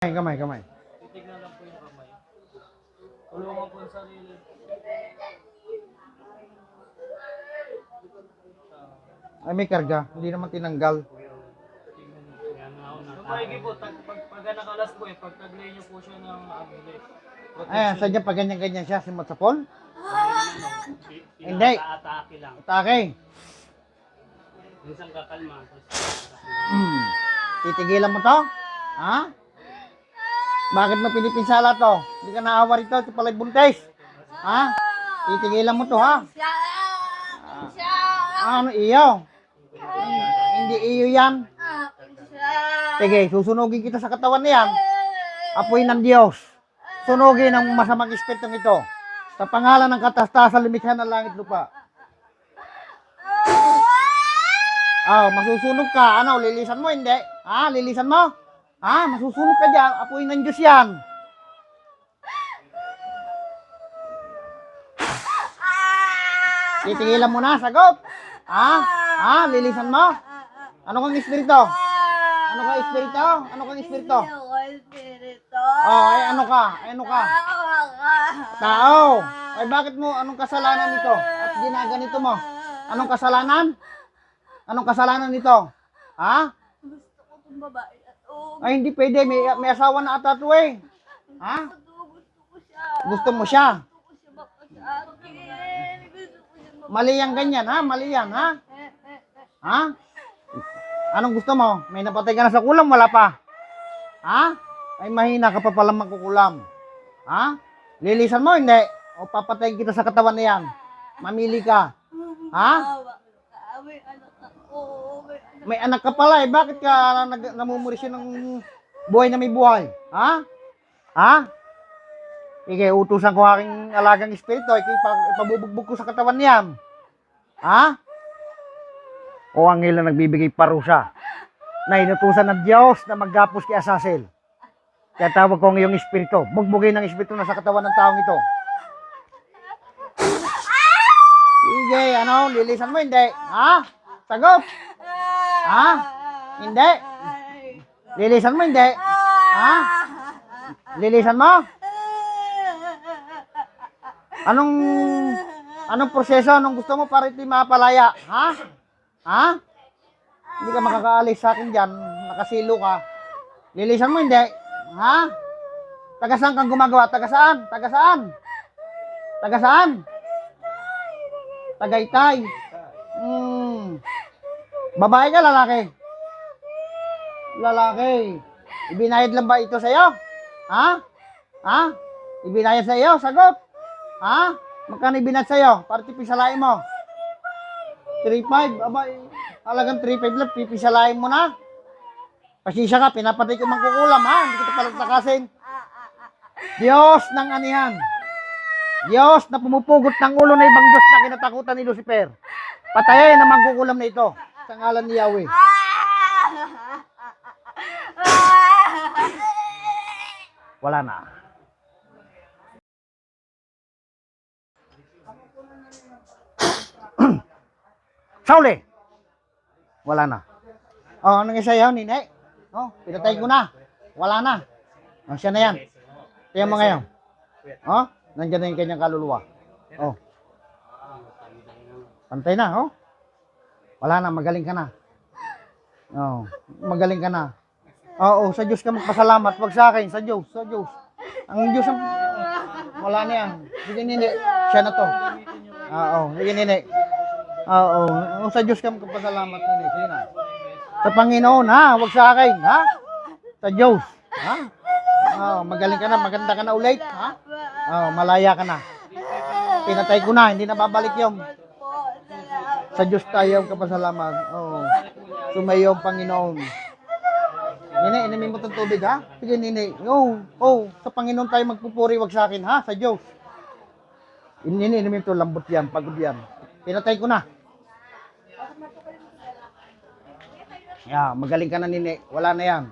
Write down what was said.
Kamay, kamay, kamay. Titignan lang po yung kamay. Tulungan po yung sarili. Ay, may karga. Hindi naman tinanggal. Yung maigi po, tag, pag, pag nakalas po eh, pag taglay niyo po siya ng amulet. Ayan, sadya pa ganyan-ganyan siya, simot sa pol. Hindi. Atake lang. Atake. Minsan kakalma. Hmm. Titigilan mo to? Ha? Bakit mo pinipinsala to? Hindi ka naawa rito, ito pala buntis. Ha? Titigilan mo to, ha? Siya! Siya! Ano, iyo? Hindi iyo yan. Sige, susunugin kita sa katawan niyan. Apoy ng Diyos. Sunugin ang masamang espiritong ito. Sa pangalan ng katastasan, lumikha ng langit lupa. Ah, masusunog ka. Ano, lilisan mo, hindi? Ha, lilisan mo? Ha, masusunog ka dyan. Apoy ng Diyos yan. Titigilan mo na, sagot. Ha? Ha, lilisan mo? Ano kang espiritu? Ano kang espiritu? Ano kang espiritu? Oh, ay ano ka? Ay ano ka? Tao. Ay bakit mo anong kasalanan nito? At ginaganito mo? Anong kasalanan? Anong kasalanan nito? Ha? Gusto ko itong babae na to. Ay hindi pwede, may, may asawa na ata to eh. Ha? Gusto, gusto ko siya. Gusto mo siya? Gusto ko siya baka sa akin. Gusto ko siya baka. Mali yan ganyan ha? Mali yan ha? Ha? Anong gusto mo? May napatay ka na sa kulam, wala pa. Ha? Ay mahina ka pa palang magkukulam. Ha? Lilisan mo, hindi. O papatayin kita sa katawan na yan. Mamili ka. Ha? May anak ka pala eh. Bakit ka nag, namumurisyon ng buhay na may buhay? Ha? Ha? Sige, utusan ko aking alagang espiritu. Ipa, ipabubugbog ko sa katawan niyan. Ha? O ang ilan nagbibigay parusa na inutusan ng Diyos na maggapos kay Asasil. Kaya tawag ko ang iyong espiritu. Bugbugin ng espiritu na sa katawan ng taong ito. Sige, ano? Lilisan mo, hindi. Ha? Sagot. Ha? Hindi. Lilisan mo, hindi. Ha? Lilisan mo? Anong anong proseso? Anong gusto mo para ito mapalaya? Ha? Ha? Hindi ka makakaalis sa akin dyan. Nakasilo ka. Lilisan mo, hindi. Ha? Taga saan kang gumagawa? Taga saan? Taga saan? Taga saan? Tagaytay. Hmm. Babae ka, lalaki? Lalaki. Ibinayad lang ba ito sa'yo? Ha? Ha? Ibinayad sa'yo? Sagot. Ha? Magkano ibinayad sa'yo? Para tipisalain mo. 3.5. Aba, halagang 3.5 lang. Pipisalain mo na. Pasisya ka, pinapatay ko mangkukulam ha. Hindi kita palagtakasin. Diyos ng anihan. Diyos na pumupugot ng ulo na ibang Diyos na kinatakutan ni Lucifer. Patayin ang mangkukulam na ito. Sa ngalan ni Yahweh. Wala na. Sauli! Wala na. Oh, anong isa yun, Nine? Oh, pinatay ko na. Wala na. Oh, siya na yan. Tingnan mo ngayon. Oh, nandiyan na yung kanyang kaluluwa. Oh. Pantay na, oh. Wala na, magaling ka na. Oh, magaling ka na. Oo, sa Diyos ka magpasalamat. Wag sa akin, sa Diyos, sa Diyos. Ang Diyos ang... Wala na yan. Sige, nini. Siya na to. Oo, sige, nini. Oo, oo, sa Diyos ka magpasalamat, nini. Sige na. Sa Panginoon, ha? Wag sa akin, ha? Sa Diyos, ha? Oo, magaling ka na, maganda ka na ulit, ha? Oo, malaya ka na. Pinatay ko na, hindi na babalik yung sa Diyos tayo ang kapasalamat. Oo. Sumayo ang Panginoon. Nene, inamin mo itong tubig, ha? Sige, nene. Oo, oh, sa Panginoon tayo magpupuri, wag sa akin, ha? Sa Diyos. Nene, inamin ito, lambot yan, pagod yan. Pinatay ko na. Yeah, magaling ka na nini. Wala na yan.